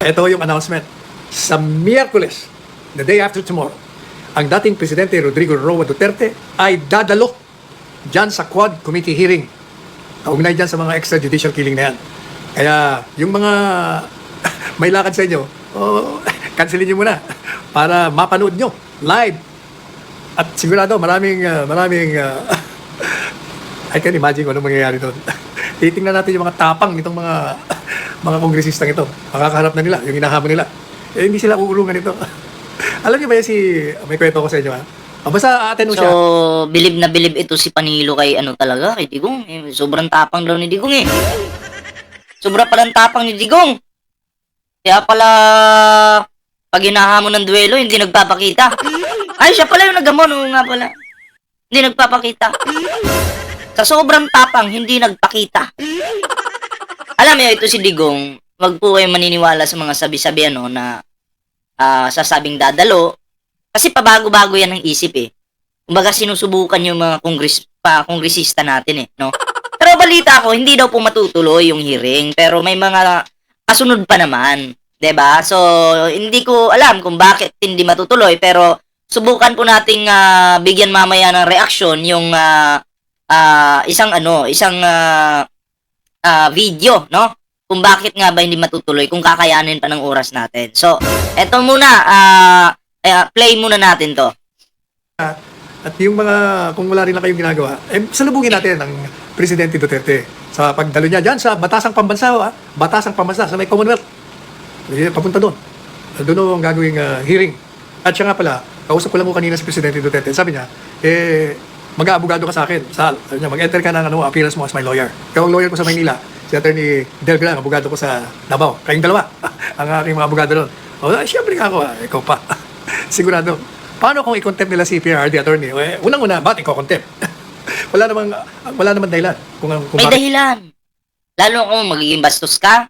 Ito yung announcement. Sa Miyerkules, the day after tomorrow, ang dating Presidente Rodrigo Roa Duterte ay dadalo dyan sa Quad Committee hearing. Kaugnay dyan sa mga extrajudicial killing na yan. Kaya yung mga may lakad sa inyo, oh, cancelin nyo muna para mapanood nyo live. At sigurado maraming, ah, maraming, ah, I can imagine kung ano mangyayari doon. Titingnan natin yung mga tapang nitong mga mga kongresistang ito. Makakaharap na nila, yung hinahamon nila. Eh, hindi sila uulungan ito. Alam niyo ba yan si, may kwento ko sa inyo ha? O, basta atin So, siya. bilib na bilib ito si Panilo kay ano talaga, kay Digong. Eh, sobrang tapang daw ni Digong eh. Sobra palang tapang ni Digong. Kaya pala, pag hinahamon ng duelo, hindi nagpapakita. Ay, siya pala yung nagamon. Oo nga pala. Hindi nagpapakita. Sa sobrang tapang, hindi nagpakita. Alam mo, ito si Digong, wag po kayo maniniwala sa mga sabi-sabi ano na ah, sasabing dadalo. Kasi pabago-bago yan ang isip eh. Kumbaga sinusubukan yung mga kongres, pa, kongresista natin eh, no? Pero balita ko, hindi daw po matutuloy yung hearing, pero may mga kasunod pa naman, 'di ba? So, hindi ko alam kung bakit hindi matutuloy, pero subukan po nating ah, bigyan mamaya ng reaksyon yung ah, ah, isang ano, isang ah, ah, video, no? Kung bakit nga ba hindi matutuloy, kung kakayanin pa ng oras natin. So, eto muna, ah, eh, play muna natin to. At yung mga, kung wala rin na kayong ginagawa, eh, salubungin natin ang Presidente Duterte sa pagdalo niya dyan sa Batasang Pambansa, ha? Batasang Pambansa sa may Commonwealth. Eh, papunta doon. Doon ang gagawing ah, hearing. At siya nga pala, kausap ko lang mo kanina si Presidente Duterte. Sabi niya, eh, mag-aabogado ka sa akin. Sal, sabi niya, mag-enter ka ng ano, appearance mo as my lawyer. Ikaw ang lawyer ko sa Maynila. Si Attorney Del Gran, abogado ko sa Davao. Kayong dalawa, ang aking mga abogado doon. O, ah, siyempre nga ako, ah, ikaw pa. Sigurado. Paano kung i-contempt nila si PRD attorney? Eh, unang-una, ba't ikaw contempt? wala namang wala namang dahilan kung, kung May bakit. dahilan. Lalo kung magiging bastos ka.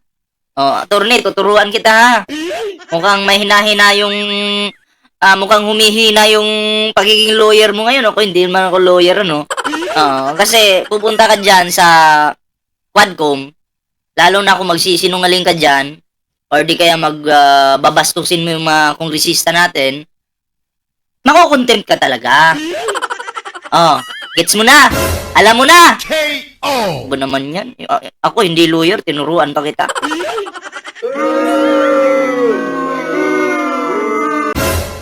O, attorney, tuturuan kita ha. Mukhang may hinahina yung... ah, mukhang humihina yung pagiging lawyer mo ngayon. Ako, hindi naman ako lawyer, ano. Oo, kasi pupunta ka dyan sa Quadcom, lalo na kung magsisinungaling ka dyan, or di kaya magbabastusin mo yung mga kongresista natin, makukontempt ka talaga. Oh, gets mo na. Alam mo na. KO! Ba naman yan? Ako hindi lawyer, tinuruan pa kita.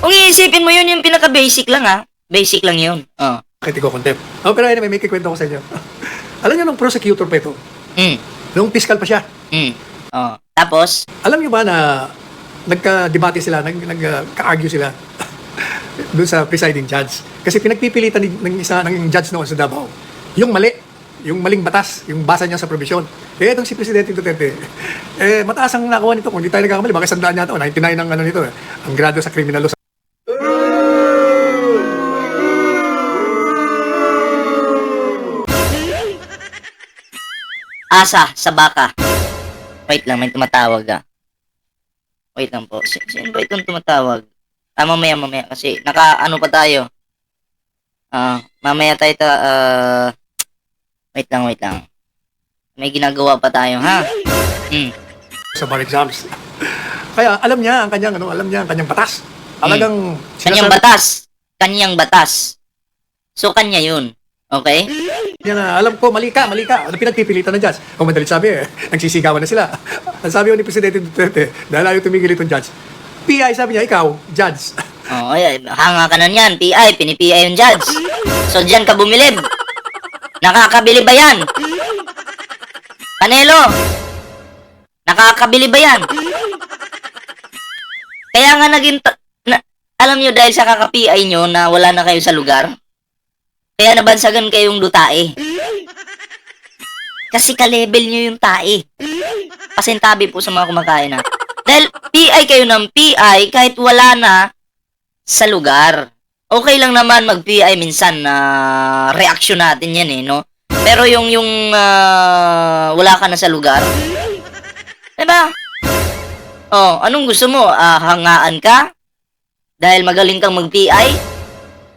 Kung iisipin mo yun, yung pinaka-basic lang ha. Basic lang yun. Oh. bakit ikaw contempt. Oh, pero anyway, may kikwento ko sa inyo. Alam niyo nung prosecutor pa ito, Mm. nung fiscal pa siya, Mm. Oh. Tapos, alam niyo ba na nagka-debate sila, nag, nagka-argue sila doon sa presiding judge. Kasi pinagpipilitan ni- ng isa ng judge noon sa Davao, yung mali, yung maling batas, yung basa niya sa provision. Eh, itong si Presidente Duterte, eh, mataas ang nakuha nito. Kung hindi tayo nagkakamali, baka sandaan niya ito. 99 ang ano nito, eh. ang grado sa criminal law. Asa sa baka. Wait lang, may tumatawag ah. Wait lang po. Si- Sino ba itong tumatawag? Ah, mamaya, mamaya. Kasi naka, ano pa tayo? Ah, mamaya tayo ta, ah, wait lang, wait lang. May ginagawa pa tayo, ha? Hmm. sa bar exams. Kaya alam niya ang kanyang ano, alam niya ang kanyang batas. Talagang Kanyang sinasabi batas. Kanyang batas. So, kanya yun. Okay? Niya na, alam ko, mali ka, mali ka. Ano pinagpipilitan ng judge? Kung madalit sabi eh, nagsisigawan na sila. Ang sabi ni Presidente Duterte, dahil ayaw tumigil itong judge. PI sabi niya, ikaw, judge. Oh, ay, hanga ka na niyan. PI, pini-PI yung judge. So, diyan ka bumilib. Nakakabili ba yan? Panelo, nakakabili ba yan? Kaya nga naging, na, alam nyo dahil sa kaka-PI nyo na wala na kayo sa lugar, kaya nabansagan kayong dutae. Kasi ka-level nyo yung tae. Pasintabi po sa mga kumakain na. Dahil PI kayo ng PI kahit wala na sa lugar. Okay lang naman mag-PI minsan na reaction natin yan eh, no? Pero yung yung ah, wala ka na sa lugar, 'di ba? Oh, anong gusto mo? Ah, hangaan ka? Dahil magaling kang mag-PI?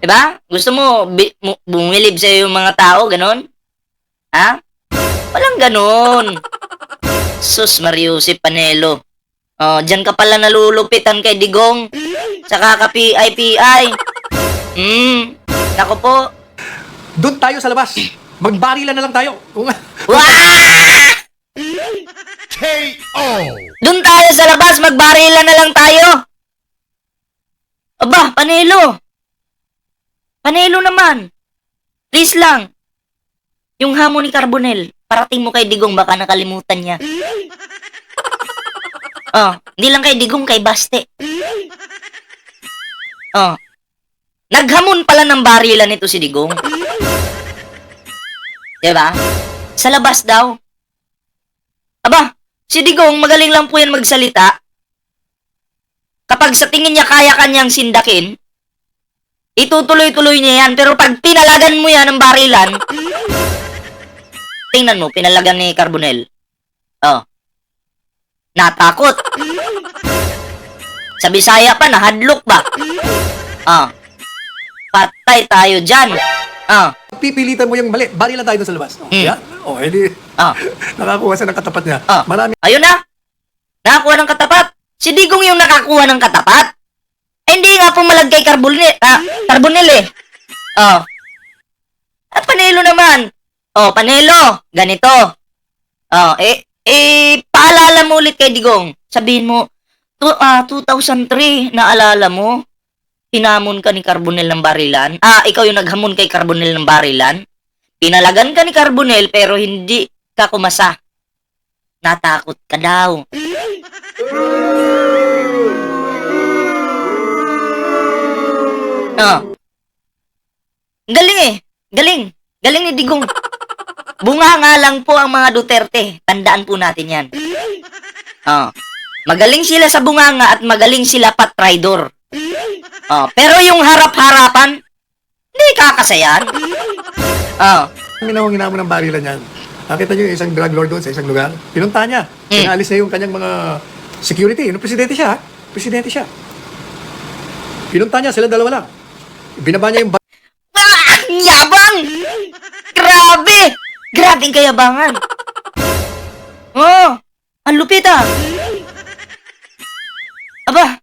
'Di ba? Gusto mo bi- bumilib sa yung mga tao, ganon? Ha? Walang ganon. Sus Mariusip Panelo. Oh, dyan ka pala nalulupitan kay Digong. Saka ka PIPI. Hmm, nako po. Doon tayo sa labas. Magbarilan na lang tayo. Kung Wah! Doon tayo sa labas, magbarilan na lang tayo. Aba, panelo. Panelo naman. Please lang. Yung hamon ni Carbonel, parating mo kay Digong, baka nakalimutan niya. Oh, hindi lang kay Digong, kay Baste. Oh. Naghamon pala ng barilan nito si Digong. Diba? Sa labas daw. Aba, si Digong magaling lang po yan magsalita. Kapag sa tingin niya kaya kanyang sindakin, itutuloy-tuloy niya yan. Pero pag pinalagan mo yan ng barilan, tingnan mo, pinalagan ni Carbonel. Oh. Natakot. Sa Bisaya pa, nahadlok ba? Ah. Patay tayo dyan. Ah. pipilitan mo yung mali, barilan tayo sa labas. Hmm. Yan. O, edi, Ah. nakakuha siya ng katapat niya. Ah. Marami Ayun na. Nakakuha ng katapat. Si Digong yung nakakuha ng katapat. Hindi nga pumalag kay Carbonel, ah, Carbonel eh. Oh. At Panelo naman. Oh, Panelo. Ganito. Oh, eh, eh, paalala mo ulit kay Digong. Sabihin mo, to, ah, 2003, naalala mo? Hinamon ka ni Carbonel ng barilan. Ah, ikaw yung naghamon kay Carbonel ng barilan. Pinalagan ka ni Carbonel pero hindi ka kumasa. Natakot ka daw. Ah. Galing eh. Galing. Galing ni Digong. Bunga nga lang po ang mga Duterte. Tandaan po natin yan. Ah. Magaling sila sa bunganga at magaling sila patraidor. Ah. Pero yung harap-harapan, hindi kakasayan. Ah. minawang hinamo ng barilan yan. Nakita niyo yung isang drug lord doon sa isang lugar? Pinunta niya. Hmm. Pinalis niya yung kanyang mga security. Yung presidente siya, ha? presidente siya. Pinunta niya, sila dalawa lang. Binaba niya yung! Ang Yabang! Grabe! Grabe ang kayabangan. Oh, ang lupit ah. Aba,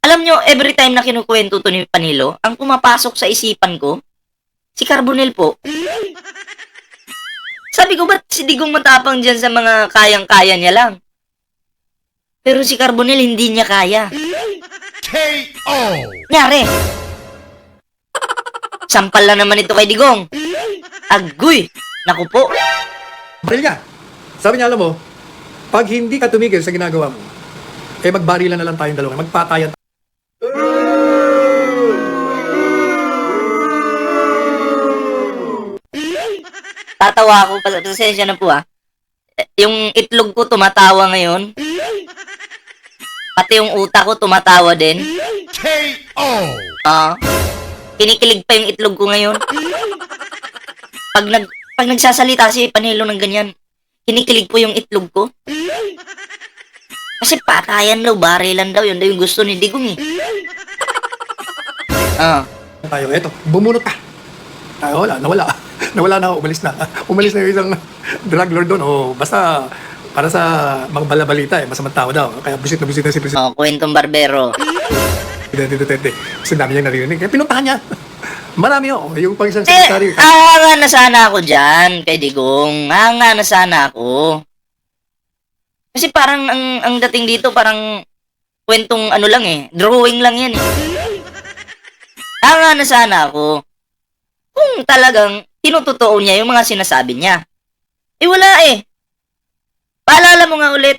alam nyo, every time na kinukwento to ni Panilo, ang pumapasok sa isipan ko, si Carbonel po. Sabi ko, ba't si Digong matapang dyan sa mga kayang-kaya niya lang? Pero si Carbonel hindi niya kaya. Nyari. Sampal na naman ito kay Digong. Agoy. Naku po. baril niya. Sabi niya, alam mo, pag hindi ka tumigil sa ginagawa mo, eh magbarilan na lang tayong dalawa. Magpatayan Tatawa ako. Pas- Pasensya na po ah. Eh, Yung itlog ko tumatawa ngayon. Pati yung utak ko tumatawa din. Ah. kinikilig pa yung itlog ko ngayon. Pag nag pag nagsasalita si Panelo ng ganyan, kinikilig po yung itlog ko. Kasi patayan daw, barilan daw, yun daw yung gusto ni Digong eh. Ah. tayo. Eto, bumunot ka. Ay, wala, nawala. nawala na, umalis na. Umalis na yung isang drug lord doon. O, basta, para sa mga balabalita, eh, masamang tao daw. Kaya busit na busit na si Presidente Oh, kwentong barbero. Duterte. Kasi dami niyang narinig. Kaya pinuntahan niya. Marami oh. Yung pag isang Eh, secretary. hanga na sana ako dyan, kay Digong. Hanga na sana ako. Kasi parang ang, ang dating dito, parang kwentong ano lang eh. Drawing lang yan eh. Hanga na sana ako. Kung talagang tinutotoo niya yung mga sinasabi niya. Eh wala eh. Paalala mo nga ulit.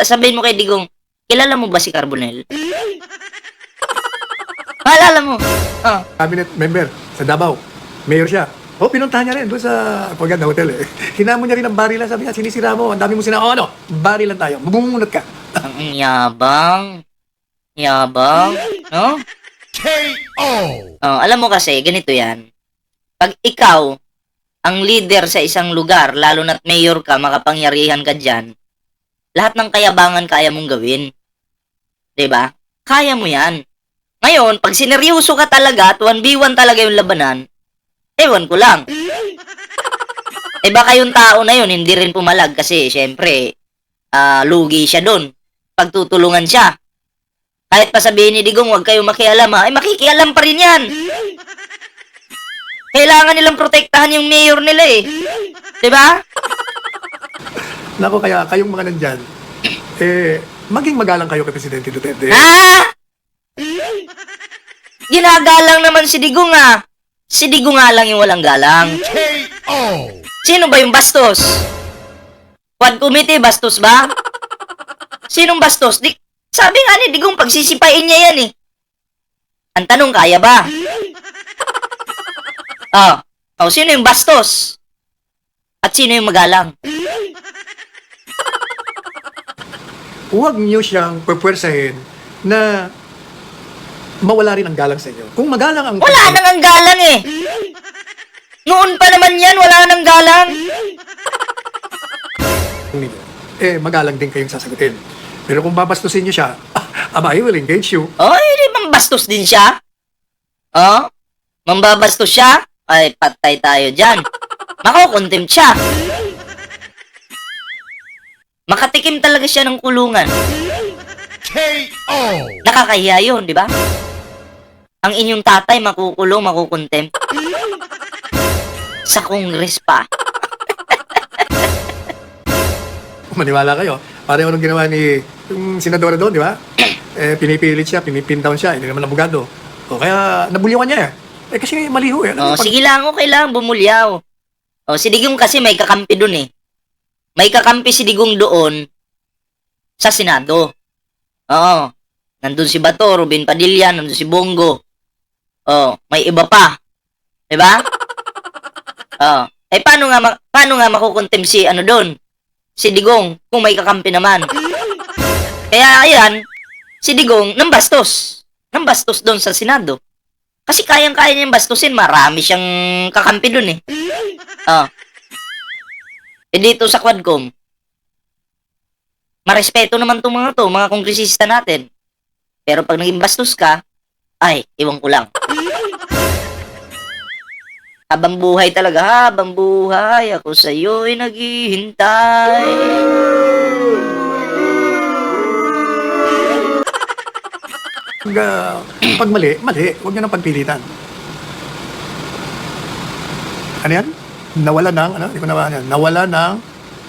Sasabihin mo kay Digong, kilala mo ba si Carbonel? Paalala mo. Oh. cabinet member sa Davao. Mayor siya. Oh, pinuntahan niya rin doon sa Paganda Hotel eh. Hinamon niya rin ang barilan. Sabi niya, sinisira mo. Ang dami mo sina... Oh, ano? Barilan tayo. Bumunot ka. Ang yabang. Yabang. No? Oh, alam mo kasi, ganito yan. Pag ikaw, ang leader sa isang lugar, lalo na't mayor ka, makapangyarihan ka dyan, lahat ng kayabangan kaya mong gawin. 'Di ba? Kaya mo yan. Ngayon, pag sineryoso ka talaga at 1v1 talaga yung labanan, ewan ko lang. Eh baka yung tao na yun hindi rin pumalag kasi syempre ah, lugi siya doon. Pagtutulungan siya. Kahit pa sabihin ni Digong, huwag kayong makialam ha, ay makikialam pa rin yan. Kailangan nilang protektahan yung mayor nila eh. 'Di ba? Nako, kaya kayong mga nandyan, eh, maging magalang kayo kay Presidente Duterte. Ha? Ginagalang naman si Digong ah. Si Digong nga lang yung walang galang. Sino ba yung bastos? Quad committee, bastos ba? Sinong bastos? Di, sabi nga ni Digong, pagsisipain niya yan eh. Ang tanong, kaya ba? Oh, oh, sino yung bastos? At sino yung magalang? Huwag niyo siyang pupwersahin na mawala rin ang galang sa inyo. Kung magalang ang... Wala nang ang galang eh. Noon pa naman yan, wala nang galang. eh, magalang din kayong sasagutin. Pero kung babastusin niyo siya, aba, I will engage you. Oh, hindi mambastos din siya. Oh, mambabastos siya? Ay, patay tayo dyan. Makukontempt siya. Makatikim talaga siya ng kulungan. Nakakahiya yun, di ba? Ang inyong tatay makukulong, makukontempt. Sa kongres pa. Maniwala kayo. Pareho nung ginawa ni yung senadora doon, di ba? Eh, pinipilit siya, pinipin down siya, hindi naman abogado. O kaya, nabuliwan niya eh. Eh, kasi maliho eh. Oh, Ano, pag- sige lang, okay lang, bumulyaw. Oh, si Digong kasi may kakampi dun eh. May kakampi si Digong doon sa Senado. Oo. Nandun si Bato, Ruben Padilla, nandun si Bongo. Oh, may iba pa. 'Di ba? Oh. Eh paano nga ma- paano nga makukontem si ano doon? Si Digong kung may kakampi naman. Kaya ayan, si Digong nambastos. Nambastos doon sa Senado. Kasi kayang-kaya niyang bastusin. Marami siyang kakampi dun eh. Ah. Eh dito sa Quadcom, marespeto naman itong mga to, mga kongresista natin. Pero pag naging bastos ka, ay, iwan ko lang. Habang buhay talaga, habang buhay, ako sa'yo'y naghihintay. Pag, ah, pag mali, mali. Huwag niyo nang pagpilitan. Ano yan? Nawala ng, ano? Hindi ko naman yan. Nawala ng,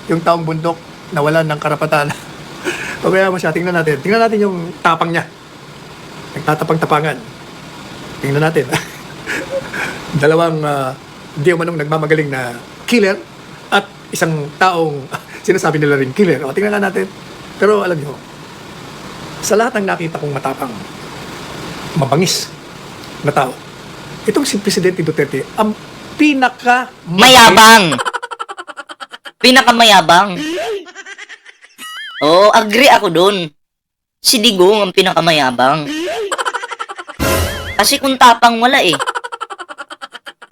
yung taong bundok, nawala ng karapatan. o kaya mo siya, tingnan natin. Tingnan natin yung tapang niya. Nagtatapang-tapangan. Tingnan natin. Dalawang, uh, di umanong nagmamagaling na killer at isang taong sinasabi nila rin killer. O, tingnan natin. Pero alam niyo, sa lahat ng nakita kong matapang, mabangis na tao, itong si Presidente Duterte, ang pinaka Mayabang. Pinakamayabang. Oo, agree ako dun. Si Digong ang pinakamayabang. Kasi kung tapang wala eh.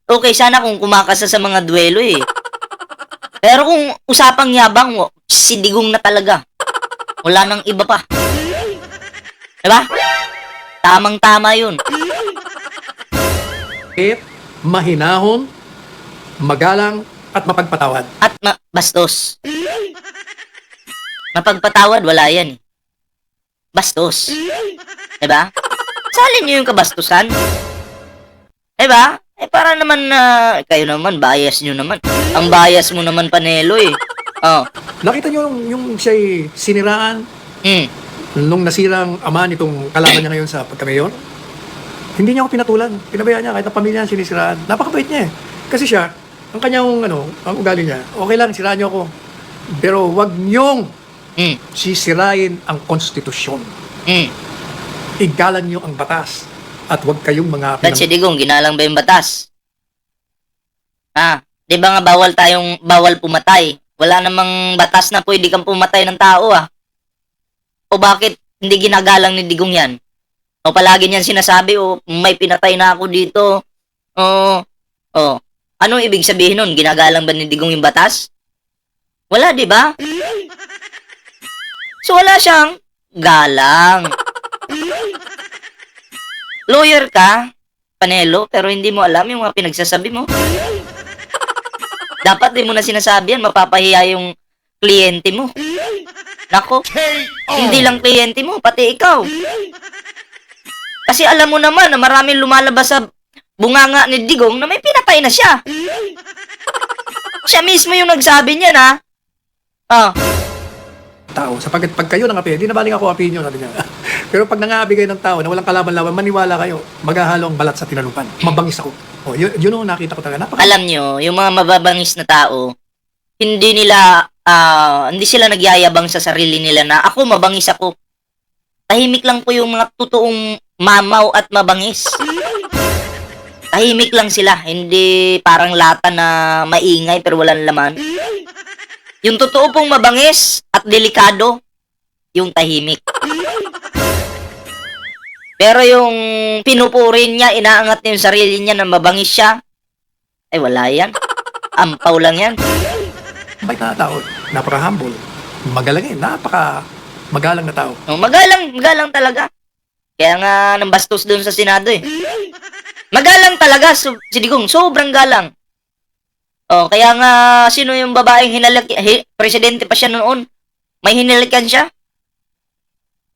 Okay, sana kung kumakasa sa mga duelo eh. Pero kung usapang yabang, si Digong na talaga. Wala nang iba pa. Diba? Tamang-tama yun. Kahit mahinahon, magalang, at mapagpatawad. At ma- bastos. Mapagpatawad, wala yan eh. Bastos. Diba? Salin nyo yung kabastusan. Diba? Eh para naman na, kayo naman, bias nyo naman. Ang bias mo naman, Panelo eh. Oh. Nakita niyo yung, yung siya'y siniraan Hmm. Nung nasirang ama nitong kalaban niya ngayon sa pagka-mayor? Hindi niya ako pinatulan. Pinabayaan niya kahit ang pamilya niya sinisiraan. Napakabait niya eh. Kasi siya, ang kanyang ano, ang ugali niya, okay lang, siraan niyo ako. Pero wag niyong Hmm. sisirain ang konstitusyon. Hmm. Igalan niyo ang batas. At wag kayong mga Ba't si Digong, ginalang ba yung batas? Ha? Di ba nga bawal tayong, bawal pumatay? Wala namang batas na pwede kang pumatay ng tao ah. O bakit hindi ginagalang ni Digong yan? O palagi niyan sinasabi, o may pinatay na ako dito. O, o, anong ibig sabihin nun? Ginagalang ba ni Digong yung batas? Wala, di ba? So wala siyang galang. Lawyer ka, Panelo, pero hindi mo alam yung mga pinagsasabi mo. Dapat di mo na sinasabi yan, mapapahiya yung kliyente mo. Nako, hindi lang kliyente mo, pati ikaw. Kasi alam mo naman na maraming lumalabas sa bunganga ni Digong na may pinatay na siya. Siya mismo yung nagsabi niya na, ah, tao. Sapagkat pag kayo nangapi, hindi na baling ako opinion, sabi niya. Pero pag nangabi kayo ng tao na walang kalaban-laban, maniwala kayo, maghahalo ang balat sa tinalupan. Mabangis ako. Oh, yun, yun ang nakita ko talaga. Napaka alam nyo, yung mga mababangis na tao, hindi nila, ah, hindi sila nagyayabang sa sarili nila na ako mabangis ako. Tahimik lang po yung mga totoong mamaw at mabangis. Tahimik lang sila, hindi parang lata na maingay pero walang laman. Yung totoo pong mabangis at delikado, yung tahimik. Pero yung pinupurin niya, inaangat niya yung sarili niya na mabangis siya, ay wala yan. Ampaw lang yan. bait na tao. Napaka-humble. Magalang eh. Napaka magalang na tao. No, magalang, magalang talaga. Kaya nga nang bastos doon sa Senado eh. Magalang talaga so, si Digong, sobrang galang. Oh, kaya nga sino yung babaeng hinalik hi, presidente pa siya noon? May hinalikan siya.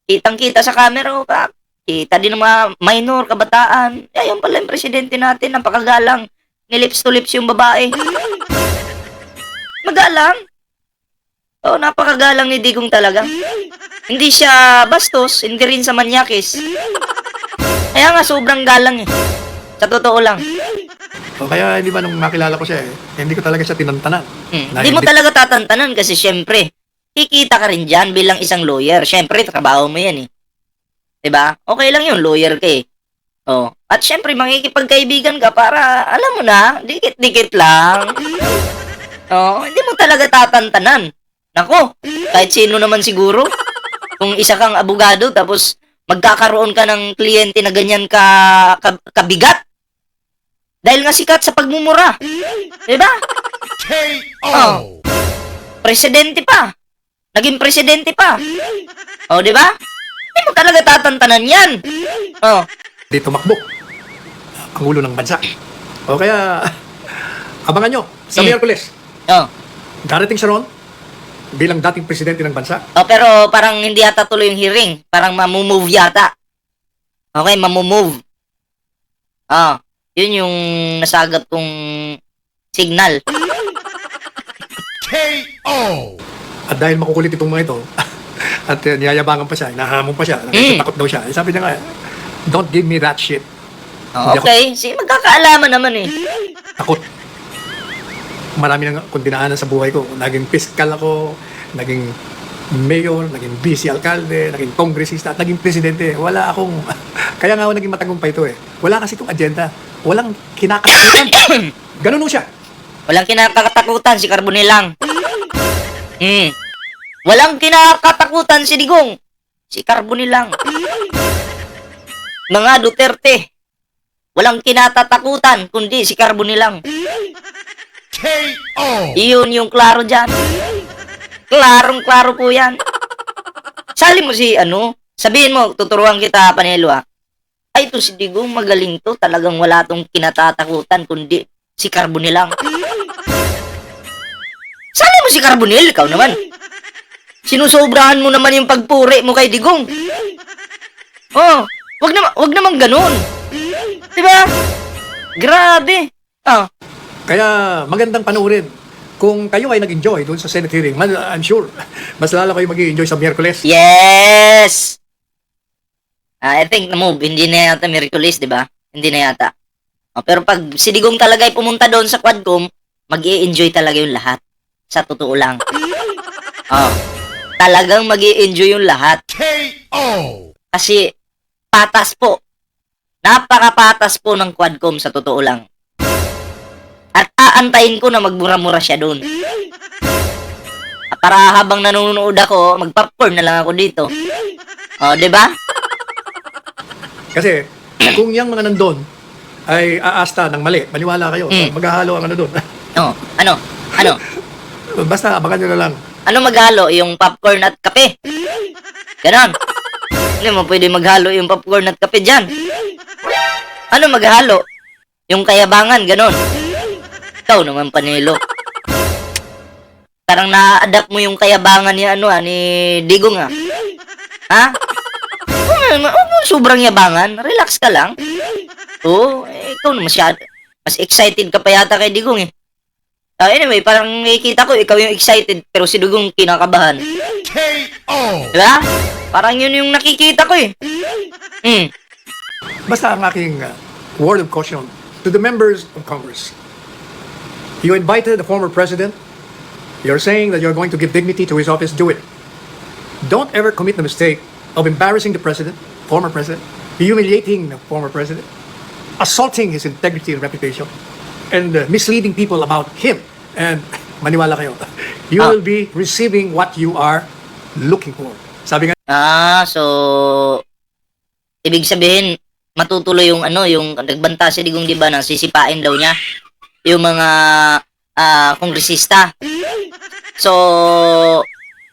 Kitang-kita sa camera oh, ka. Kita din ng mga minor, kabataan. Ayun pala yung presidente natin, napakagalang. Nilips to lips yung babae. Magalang. Oh, napakagalang ni Digong talaga. Hindi siya bastos, hindi rin sa manyakis. Kaya nga, sobrang galang eh. Sa totoo lang. O kaya hindi ba nung makilala ko siya eh, hindi ko talaga siya tinantanan. Hmm. Hindi mo talaga tatantanan kasi syempre, kikita ka rin dyan bilang isang lawyer. Syempre, trabaho mo yan eh. ba? Okay lang yun, lawyer ka eh. Oh. At syempre, makikipagkaibigan ka para, alam mo na, dikit-dikit lang. Oh, hindi mo talaga tatantanan. Nako, kahit sino naman siguro. Kung isa kang abogado, tapos magkakaroon ka ng kliyente na ganyan ka, ka kabigat. Dahil nga sikat sa pagmumura. 'Di ba? Oh. Presidente pa. Naging presidente pa. Oh, 'di ba? Hindi mo talaga tatantanan 'yan. Oh. Di tumakbo. Ang ulo ng bansa. O kaya, abangan nyo, sa Hmm. Miyerkules, Oh. darating siya ron bilang dating presidente ng bansa. Oh, pero parang hindi yata tuloy yung hearing. Parang mamumove yata. Okay, mamumove. Ah, yun yung nasagap kong signal. At dahil makukulit itong mga ito, at uh, niyayabangan pa siya, nahamon pa siya, Mm. takot daw siya. Eh, Sabi niya nga, don't give me that shit. Oh, Hindi ako- okay, sige, magkakaalaman naman eh. Takot. Marami nang kung dinaanan sa buhay ko. Naging fiscal ako, naging mayor, naging vice alkalde, naging kongresista, at naging presidente. Wala akong... Kaya nga ako naging matagumpay ito eh. Wala kasi itong agenda. Walang kinakatakutan. Ganun siya. Walang kinakatakutan si Carbonilang. Hmm. Walang kinakatakutan si Digong. Si Carbonilang. Mga Duterte. Walang kinatatakutan kundi si Carbonilang. Iyon yung klaro dyan. Klarong klaro po yan. Sali mo si ano, sabihin mo, tuturuan kita, Panelo ah. Ay, ito si Digong, magaling to. Talagang wala tong kinatatakutan kundi si Carbonilang. Sali mo si Carbonel, ikaw naman. Sinusobrahan mo naman yung pagpuri mo kay Digong. Oh, wag naman, wag naman ganun. 'Di ba? Grabe. Ah, Kaya magandang panoorin. Kung kayo ay nag-enjoy doon sa Senate hearing, man, I'm sure, mas lalo kayo mag-enjoy sa Miyerkules. yes. Ah, I think na move, hindi na yata Miraculous, 'di ba? Hindi na yata. Oh, pero pag si Digong talaga ay pumunta doon sa Quadcom, mag enjoy talaga yung lahat. Sa totoo lang. Oh, talagang mag enjoy yung lahat. Kasi patas po. Napakapatas po ng Quadcom sa totoo lang. At aantayin ko na magmura-mura siya doon. Para habang nanonood ako, mag-popcorn na lang ako dito. Oh, 'di ba? Kasi kung yung mga nandun ay aasta ng mali, maniwala kayo, Mm. maghahalo ang ano doon. Oh, ano? Ano? Basta abangan nyo na lang. Ano maghalo? Yung popcorn at kape? Ganon. Hindi mo pwede maghalo yung popcorn at kape dyan. Ano maghalo? Yung kayabangan, ganon. Ikaw naman, Panelo. Parang na-adapt mo yung kayabangan ni ano ah, ni Digong ah. Ha? Oh, oh, sobrang yabangan. Relax ka lang. Oo, eh, ikaw na masyado. Mas excited ka pa yata kay Digong eh. Ah, anyway, parang nakikita ko, ikaw yung excited, pero si Digong kinakabahan. KO! Diba? Parang yun yung nakikita ko eh. Hmm. Basta ang aking uh, word of caution to the members of Congress. You invited the former president. You're saying that you're going to give dignity to his office. Do it. Don't ever commit the mistake of embarrassing the president, former president, humiliating the former president, assaulting his integrity and reputation, and uh, misleading people about him. And maniwala kayo, you Ah. will be receiving what you are looking for. Sabi nga Ah, so ibig sabihin matutuloy yung ano, yung nagbanta si Digong 'di ba na sisipain daw niya yung mga ah, kongresista. So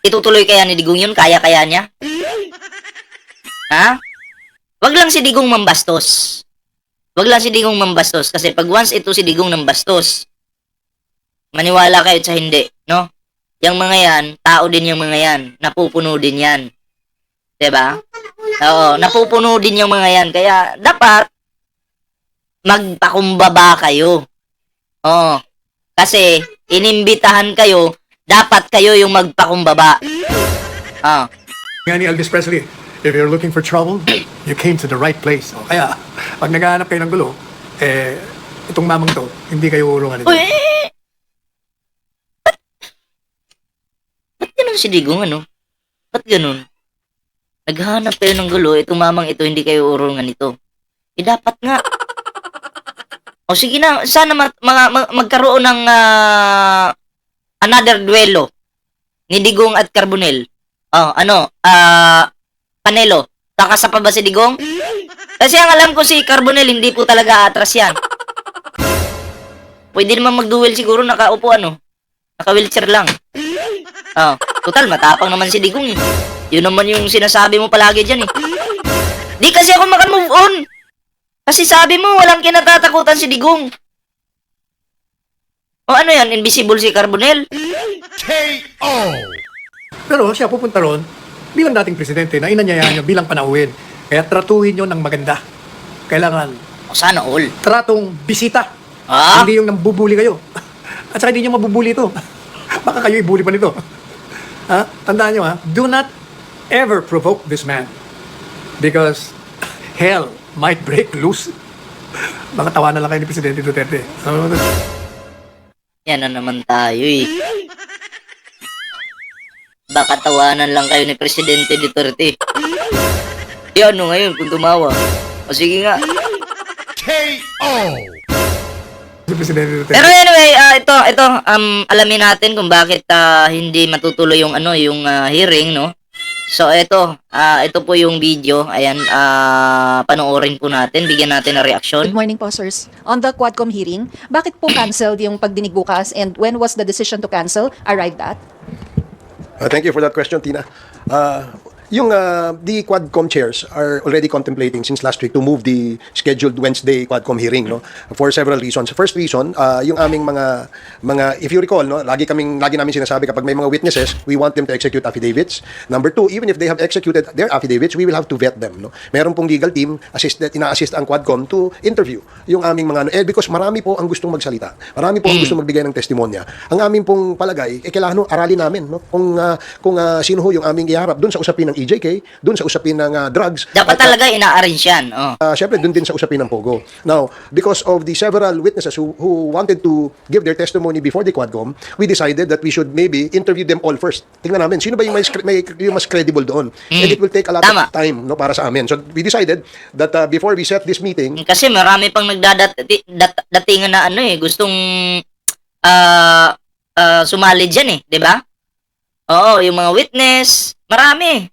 itutuloy kaya ni Digong yun? Kaya kaya niya? Ha? Wag lang si Digong mambastos. Wag lang si Digong mambastos kasi pag once ito si Digong ng bastos, maniwala kayo sa hindi, no? Yung mga yan, tao din yung mga yan, napupuno din yan. ba? Oo, napupuno din yung mga yan. Kaya dapat magpakumbaba kayo. Oo. Kasi inimbitahan kayo, dapat kayo yung magpakumbaba. Ah. nga ni Elvis Presley, if you're looking for trouble, you came to the right place. O kaya, pag naghahanap kayo ng gulo, eh, itong mamang to, hindi kayo urungan nito. Uy! eh, Ba't, ba't ganun si Digong, ano? Ba't ganun? Naghahanap kayo ng gulo, itong mamang ito, hindi kayo urungan ito. Eh, dapat nga. O sige na, sana ma- mag- magkaroon ng ah, another duelo ni Digong at Carbonel. Oh, ano, ah, Panelo, kakasa pa ba si Digong? Kasi ang alam ko si Carbonel, hindi po talaga atras yan. Pwede naman mag-duel siguro nakaupo ano. Naka-wheelchair lang. Oh, total matapang naman si Digong eh. Yun naman yung sinasabi mo palagi diyan eh. Di kasi ako maka-move on. Kasi sabi mo walang kinatatakutan si Digong. O ano yan, invisible si Carbonel? KO! Pero siya pupunta ron, bilang dating presidente, na inanyayahan nyo bilang panauhin. Kaya tratuhin nyo ng maganda. Kailangan O sana all. tratong bisita. Ah? Hindi yung nambubuli kayo. At saka hindi nyo mabubuli ito. Baka kayo ibuli pa nito. ha? Tandaan nyo ha, do not ever provoke this man. Because hell might break loose. Baka tawanan lang kayo ni Presidente Duterte. Yan na naman tayo eh. Baka tawanan lang kayo ni Presidente Duterte. Eh ano ngayon kung tumawa? O sige nga. KO! si Presidente Duterte. Pero anyway, ah, ito ito um alamin natin kung bakit ah, hindi matutuloy yung ano yung ah, hearing, no? So ito, ah ito po yung video. Ayan, ah panoorin po natin, bigyan natin ng reaction. Good morning po, sirs. On the Quadcom hearing, bakit po canceled yung pagdinig bukas and when was the decision to cancel arrived at? Uh, thank you for that question, Tina. Uh, yung uh, the Quadcom chairs are already contemplating since last week to move the scheduled Wednesday Quadcom hearing no for several reasons. First reason, uh, yung aming mga mga if you recall no, lagi kaming lagi namin sinasabi kapag may mga witnesses, we want them to execute affidavits. Number two, even if they have executed their affidavits, we will have to vet them no. Meron pong legal team assist ina-assist ang Quadcom to interview yung aming mga ano eh because marami po ang gustong magsalita. Marami po ang gustong magbigay ng testimonya. Ang aming pong palagay, eh, kailangan ho, aralin namin no kung ah, kung ah, sino ho yung aming iharap doon sa usapin ng EJK, doon sa usapin ng ah, drugs. Dapat at, ah, talaga ina-arrange yan. Oh. Uh, Siyempre, doon din sa usapin ng Pogo. Now, because of the several witnesses who, who wanted to give their testimony before the Quadcom, we decided that we should maybe interview them all first. Tingnan namin, sino ba yung mas, may, yung mas credible doon? And it will take a lot Tama. of time no, para sa amin. So, we decided that uh, before we set this meeting, Kasi marami pang nagdadatingan dat, na ano eh, gustong ah ah, sumali diyan eh, 'di ba? Oo, yung mga witness, marami.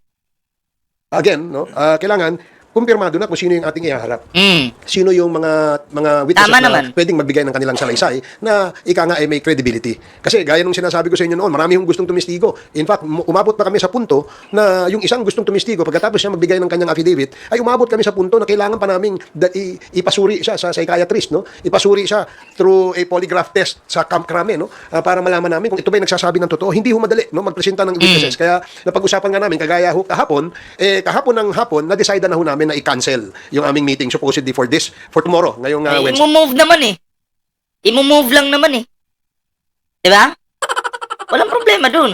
Again, no, uh, kailangan kumpirmado na kung sino yung ating ihaharap. Mm. Sino yung mga mga witnesses Tama na naman. pwedeng magbigay ng kanilang salaysay na ika nga ay may credibility. Kasi gaya nung sinasabi ko sa inyo noon, marami yung gustong tumistigo. In fact, umabot pa kami sa punto na yung isang gustong tumistigo, pagkatapos siya magbigay ng kanyang affidavit, ay umabot kami sa punto na kailangan pa namin da- i- ipasuri siya sa psychiatrist, no? Ipasuri siya through a polygraph test sa Camp Crame, no? Ah, para malaman namin kung ito ba nagsasabi ng totoo. Hindi ho madali, no? Magpresenta ng witnesses. Kaya napag-usapan nga namin, kagaya ho kahapon, eh, kahapon ng hapon, na-decide na ho namin na i-cancel yung aming meeting supposedly for this, for tomorrow, ngayong uh, Ay, Wednesday. Imo-move naman eh. Imo-move lang naman eh. Di ba? Walang problema dun.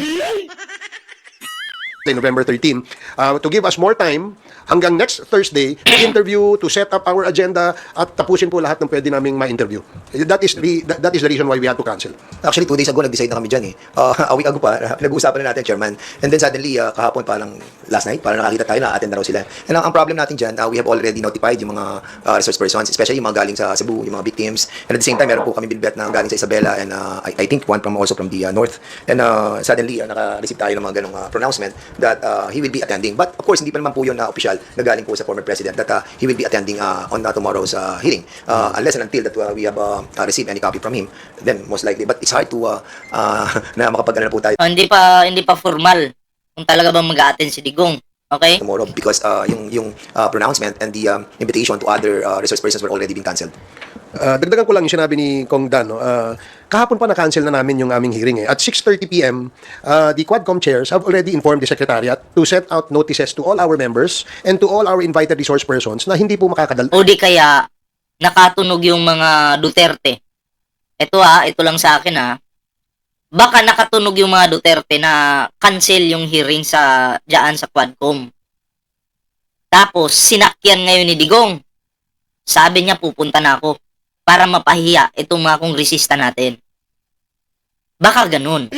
November 13, uh, to give us more time hanggang next Thursday to interview, to set up our agenda at tapusin po lahat ng pwede naming ma-interview. That is the that, that is the reason why we had to cancel. Actually, two days ago, nag-decide na kami dyan eh. Uh, a week ago pa, pinag-uusapan na natin, Chairman. And then suddenly, uh, kahapon parang last night, parang nakakita tayo na attend na raw sila. And ang, ang problem natin dyan, uh, we have already notified yung mga uh, resource persons, especially yung mga galing sa Cebu, yung mga victims. And at the same time, meron po kami bilbet na galing sa Isabela and uh, I, I think one from also from the uh, north. And uh, suddenly, uh, naka-receive tayo ng mga ganong uh, pronouncement that uh, he will be attending. But of course, hindi pa naman po yun na official na galing po sa former president that uh, he will be attending uh, on uh, tomorrow's uh, hearing. Uh, unless and until that uh, we have uh, uh, received any copy from him, then most likely. But it's hard to uh, uh, na makapag po tayo Oh, hindi pa hindi pa formal kung talaga bang mag-attend si Digong. Okay? tomorrow because uh, yung yung uh, pronouncement and the um, invitation to other uh, resource persons were already been cancelled. Uh, dagdagan ko lang yung sinabi ni Kong Dan. No? Uh, kahapon pa na-cancel na namin yung aming hearing. Eh. At 6.30 p.m., uh, the Quadcom chairs have already informed the Secretariat to set out notices to all our members and to all our invited resource persons na hindi po makakadal O di kaya nakatunog yung mga Duterte. Ito ah, ito lang sa akin ah. Baka nakatunog yung mga Duterte na cancel yung hearing sa diyan sa Quadcom. Tapos sinakyan ngayon ni Digong. Sabi niya pupunta na ako para mapahiya itong mga kongresista natin. Baka ganun.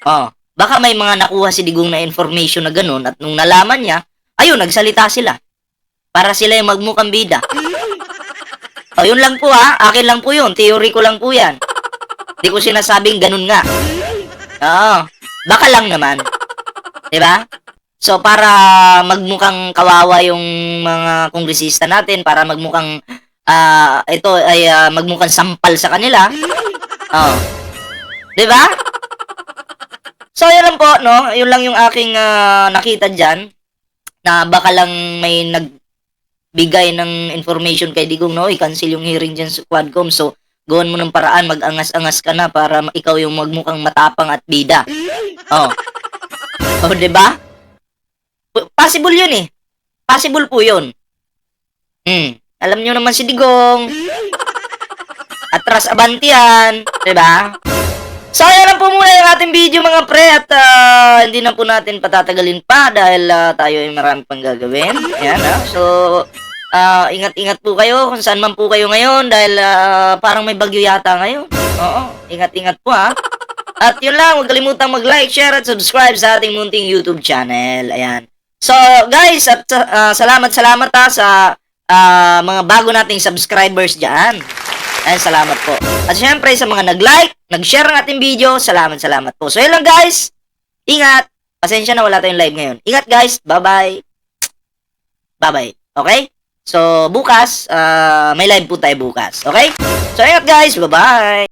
Oh, baka may mga nakuha si Digong na information na ganun at nung nalaman niya, ayun, nagsalita sila para sila yung magmukhang bida. O, yun lang po ha. Akin lang po yun. Theory ko lang po yan. Di ko sinasabing ganun nga. Oo. Baka lang naman. 'Di ba? So, para magmukhang kawawa yung mga kongresista natin, para magmukhang, ah, ito ay ah, magmukhang sampal sa kanila. Oo. 'Di ba? So, yun lang po, no? Yun lang yung aking ah, nakita dyan na baka lang may nagbigay ng information kay Digong, no? I-cancel yung hearing dyan sa Quadcom. So, gawin mo ng paraan, mag-angas-angas ka na para ikaw yung magmukhang matapang at bida. Oh. Oh, 'di ba? Possible 'yun eh. Possible po 'yun. Hmm. Alam niyo naman si Digong. Atras abanti yan, 'di ba? So, yan lang po muna yung ating video mga pre at ah, hindi na po natin patatagalin pa dahil ah, tayo ay marami pang gagawin. Yan ah. So, ah, ingat-ingat po kayo kung saan man po kayo ngayon dahil ah, parang may bagyo yata ngayon. Oo, ingat-ingat po ha. At yun lang, huwag kalimutang mag-like, share at subscribe sa ating munting YouTube channel. Ayan. So, guys, at ah, salamat salamat ha sa ah, mga bago nating subscribers dyan. Ayan, salamat po. At syempre, sa mga nag-like, nag-share ng ating video, salamat, salamat po. So, yun lang guys. Ingat. Pasensya na wala tayong live ngayon. Ingat guys. Bye-bye. Bye-bye. Okay? So, bukas, ah, may live po tayo bukas. Okay? So, ingat guys. Bye-bye.